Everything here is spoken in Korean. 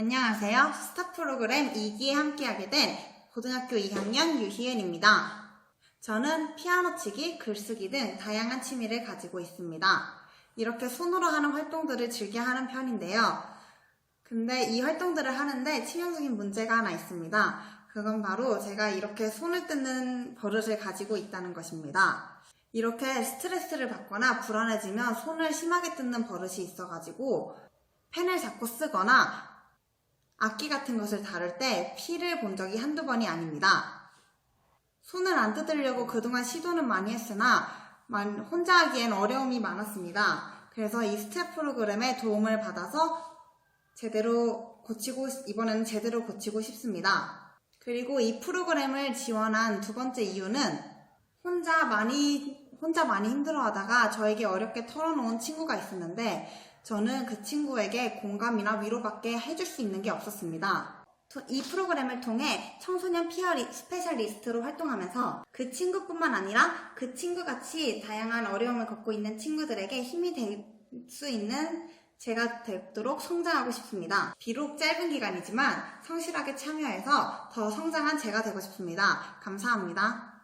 안녕하세요. 스타 프로그램 2기에 함께하게 된 고등학교 2학년 유희은입니다. 저는 피아노 치기, 글쓰기 등 다양한 취미를 가지고 있습니다. 이렇게 손으로 하는 활동들을 즐겨 하는 편인데요. 근데 이 활동들을 하는데 치명적인 문제가 하나 있습니다. 그건 바로 제가 이렇게 손을 뜯는 버릇을 가지고 있다는 것입니다. 이렇게 스트레스를 받거나 불안해지면 손을 심하게 뜯는 버릇이 있어가지고 펜을 잡고 쓰거나 악기 같은 것을 다룰 때 피를 본 적이 한두 번이 아닙니다. 손을 안 뜯으려고 그동안 시도는 많이 했으나 만- 혼자 하기엔 어려움이 많았습니다. 그래서 이 스텝 프로그램의 도움을 받아서 제대로 고치고, 이번에는 제대로 고치고 싶습니다. 그리고 이 프로그램을 지원한 두 번째 이유는 혼자 많이, 혼자 많이 힘들어 하다가 저에게 어렵게 털어놓은 친구가 있었는데 저는 그 친구에게 공감이나 위로밖에 해줄 수 있는 게 없었습니다. 또이 프로그램을 통해 청소년 피어 리- 스페셜리스트로 활동하면서 그 친구뿐만 아니라 그 친구같이 다양한 어려움을 겪고 있는 친구들에게 힘이 될 수 있는 제가 되도록 성장하고 싶습니다. 비록 짧은 기간이지만 성실하게 참여해서 더 성장한 제가 되고 싶습니다. 감사합니다.